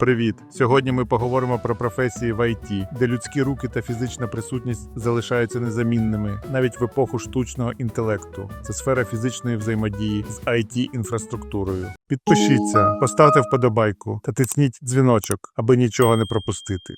Привіт! Сьогодні ми поговоримо про професії в ІТ, де людські руки та фізична присутність залишаються незамінними навіть в епоху штучного інтелекту. Це сфера фізичної взаємодії з it інфраструктурою. Підпишіться, поставте вподобайку та тисніть дзвіночок, аби нічого не пропустити.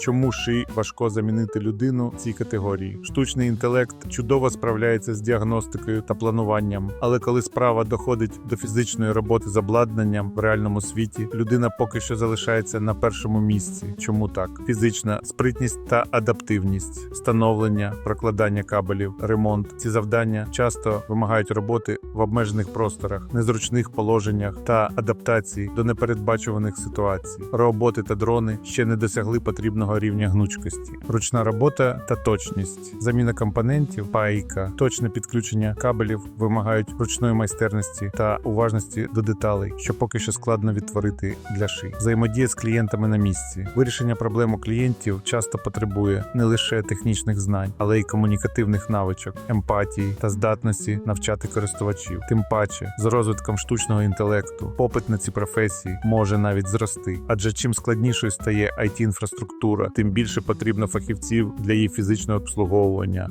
Чому ши важко замінити людину в цій категорії? Штучний інтелект чудово справляється з діагностикою та плануванням, але коли справа доходить до фізичної роботи з обладнанням в реальному світі, людина поки що залишається на першому місці. Чому так? Фізична спритність та адаптивність, встановлення, прокладання кабелів, ремонт. Ці завдання часто вимагають роботи в обмежених просторах, незручних положеннях та адаптації до непередбачуваних ситуацій. Роботи та дрони ще не досягли потрібного рівня гнучкості. Ручна робота та точність, заміна компонентів, пайка, точне підключення кабелів вимагають ручної майстерності та уважності до деталей, що поки що складно відтворити для ши. Взаємодія з клієнтами на місці. Вирішення проблем у клієнтів часто потребує не лише технічних знань, але й комунікативних навичок, емпатії та здатності навчати користувачів. Тим паче, з розвитком штучного інтелекту, попит на ці професії може навіть зрости. Адже чим складнішою стає it інфраструктура, тим більше потрібно фахівців для її фізичного обслуговування.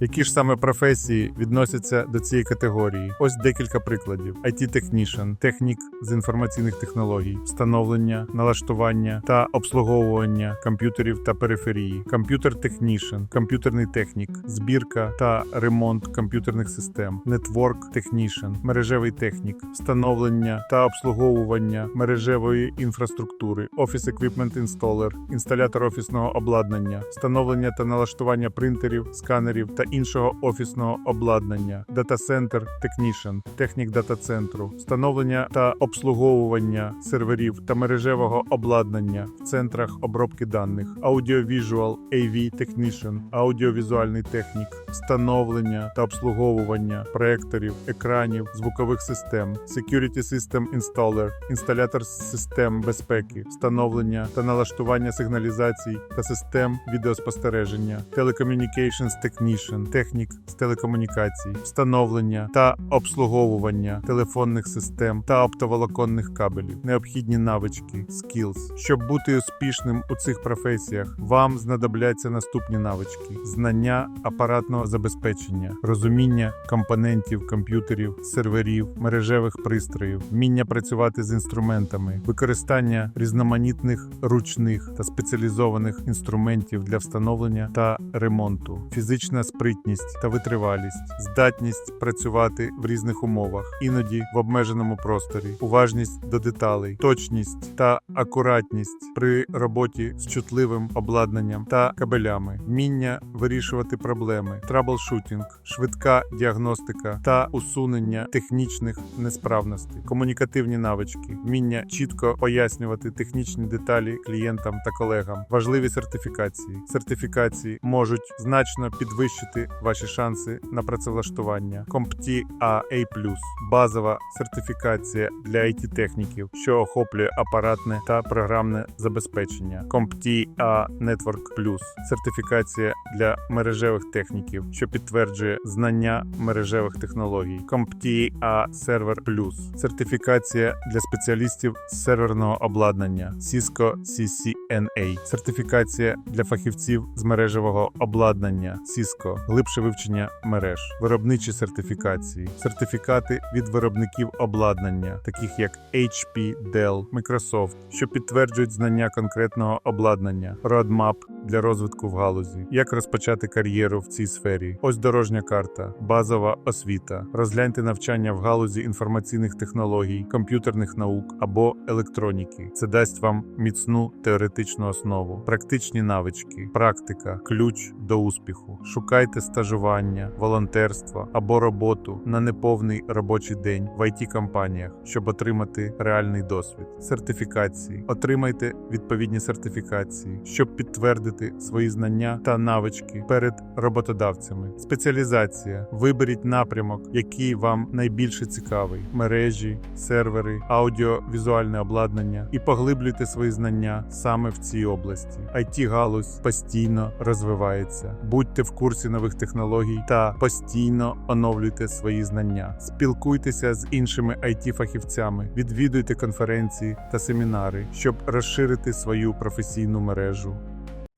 Які ж саме професії відносяться до цієї категорії? Ось декілька прикладів: it технішн технік з інформаційних технологій, встановлення, налаштування та обслуговування комп'ютерів та периферії, комп'ютер технішн, комп'ютерний технік, збірка та ремонт комп'ютерних систем, нетворк технішн, мережевий технік, встановлення та обслуговування мережевої інфраструктури, Office Equipment Installer, інсталятор офісного обладнання, встановлення та налаштування принтерів, сканерів та іншого офісного обладнання, дата-центр технішн, технік дата-центру, встановлення та обслуговування серверів та мережевого обладнання в центрах обробки даних, аудіовіжуал AV Technician, аудіовізуальний технік, встановлення та обслуговування проекторів, екранів, звукових систем, Security System Installer, інсталятор систем безпеки, встановлення та налаштування сигналізацій та систем відеоспостереження, Telecommunications Technician, технік з телекомунікацій, встановлення та обслуговування телефонних систем та оптоволоконних кабелів, необхідні навички, skills. Щоб бути успішним у цих професіях, вам знадобляться наступні навички: знання апаратного забезпечення, розуміння компонентів комп'ютерів, серверів, мережевих пристроїв, вміння працювати з інструментами, використання різноманітних ручних та спеціалізованих інструментів для встановлення та ремонту, фізична спритність та витривалість, здатність працювати в різних умовах, іноді в обмеженому просторі, уважність до деталей, точність та акуратність при роботі з чутливим обладнанням та кабелями, вміння вирішувати проблеми, траблшутінг, швидка діагностика та усунення технічних несправностей, комунікативні навички, вміння чітко пояснювати технічні деталі клієнтам та колегам, важливі сертифікації. Сертифікації можуть значно підвищити ваші шанси на працевлаштування. CompTIA A+, базова сертифікація для it техніків що охоплює апаратне та програмне забезпечення. CompTIA Network Plus – сертифікація для мережевих техніків, що підтверджує знання мережевих технологій. CompTIA Server Plus – сертифікація для спеціалістів серверного обладнання. Cisco CCNA – сертифікація для фахівців з мережевого обладнання. Cisco – глибше вивчення мереж, виробничі сертифікації, сертифікати від виробників обладнання, таких як HP, Dell, Microsoft, що підтверджують знання конкретного обладнання, Roadmap для розвитку в галузі, як розпочати кар'єру в цій сфері. Ось дорожня карта, базова освіта. Розгляньте навчання в галузі інформаційних технологій, комп'ютерних наук або електроніки. Це дасть вам міцну теоретичну основу, практичні навички, практика, ключ до успіху. Шукайте стажування, волонтерство або роботу на неповний робочий день в it компаніях щоб отримати реальний досвід. Сертифікації отримайте відповідні сертифікації, щоб підтвердити свої знання та навички перед роботодавцем. Виконавцями. Спеціалізація. Виберіть напрямок, який вам найбільше цікавий: мережі, сервери, аудіовізуальне обладнання, і поглиблюйте свої знання саме в цій області. it галузь постійно розвивається. Будьте в курсі нових технологій та постійно оновлюйте свої знання. Спілкуйтеся з іншими it фахівцями відвідуйте конференції та семінари, щоб розширити свою професійну мережу.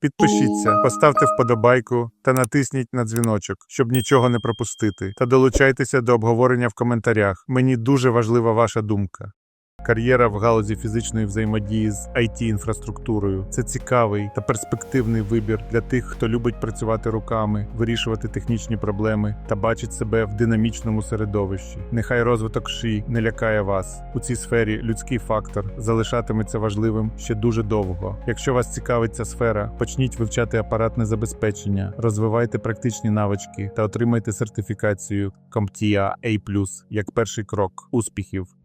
Підпишіться, поставте вподобайку та натисніть на дзвіночок, щоб нічого не пропустити. Та долучайтеся до обговорення в коментарях. Мені дуже важлива ваша думка. Кар'єра в галузі фізичної взаємодії з it інфраструктурою це цікавий та перспективний вибір для тих, хто любить працювати руками, вирішувати технічні проблеми та бачить себе в динамічному середовищі. Нехай розвиток ши не лякає вас. У цій сфері людський фактор залишатиметься важливим ще дуже довго. Якщо вас цікавить ця сфера, почніть вивчати апаратне забезпечення, розвивайте практичні навички та отримайте сертифікацію CompTIA A+, як перший крок успіхів.